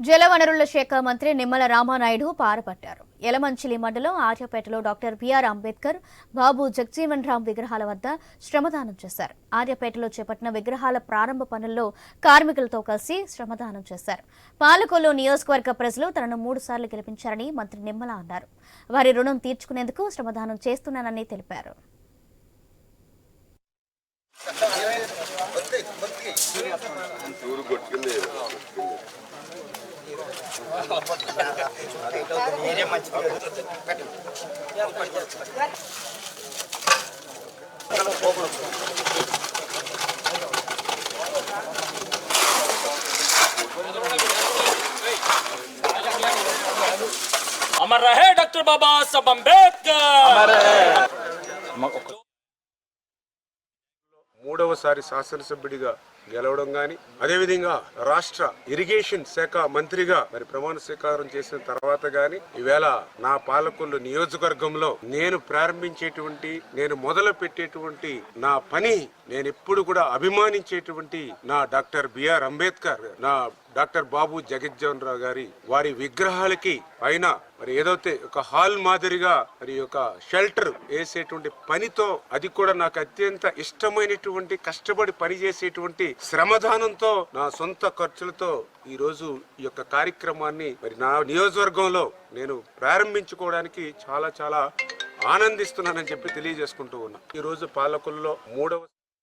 జలవనరుల శాఖ మంత్రి నిమ్మల రామానాయుడు పారపట్టారు. ఎలమంచిలి మండలం ఆర్యపేటలో doctor B R Ambedkar Babu Jagjivan Ram విగ్రహాల వద్ద శ్రమదానం చేశారు. ఆర్యపేటలో చేపట్టిన విగ్రహాల ప్రారంభ పనుల్లో కార్మికులతో కలిసి శ్రమదానం చేశారు. పాలకొల్లు నియోజకవర్గ ప్రజలు తనను మూడు సార్లు గెలిపించారని మంత్రి నిమ్మల అన్నారు. వారి రుణం తీర్చుకునేందుకు శ్రమదానం చేస్తున్నానని తెలిపారు. अमर रहे डॉक्टर बाबा साहब अंबेडकर మూడవసారి శాసనసభ్యుడిగా గెలవడం కానీ అదేవిధంగా రాష్ట్ర ఇరిగేషన్ శాఖ మంత్రిగా మరి ప్రమాణ స్వీకారం చేసిన తర్వాత గాని ఈవేళ నా పాలకొల్లు నియోజకవర్గంలో నేను ప్రారంభించేటువంటి నేను మొదలు పెట్టేటువంటి నా పని నేను ఎప్పుడు కూడా అభిమానించేటువంటి నా డాక్టర్ బిఆర్ అంబేద్కర్ నా డాక్టర్ బాబు జగజ్జీవన్ రావు గారి వారి విగ్రహాలకి పైన మరి ఏదైతే ఒక హాల్ మాదిరిగా మరి ఒక షెల్టర్ వేసేటువంటి పనితో అది కూడా నాకు అత్యంత ఇష్టమైనటువంటి కష్టపడి పనిచేసేటువంటి శ్రమదానంతో నా సొంత ఖర్చులతో ఈ రోజు ఈ యొక్క కార్యక్రమాన్ని మరి నా నియోజకవర్గంలో నేను ప్రారంభించుకోవడానికి చాలా చాలా ఆనందిస్తున్నానని చెప్పి తెలియజేసుకుంటూ ఉన్నా. ఈ రోజు పాలకుల్లో మూడవ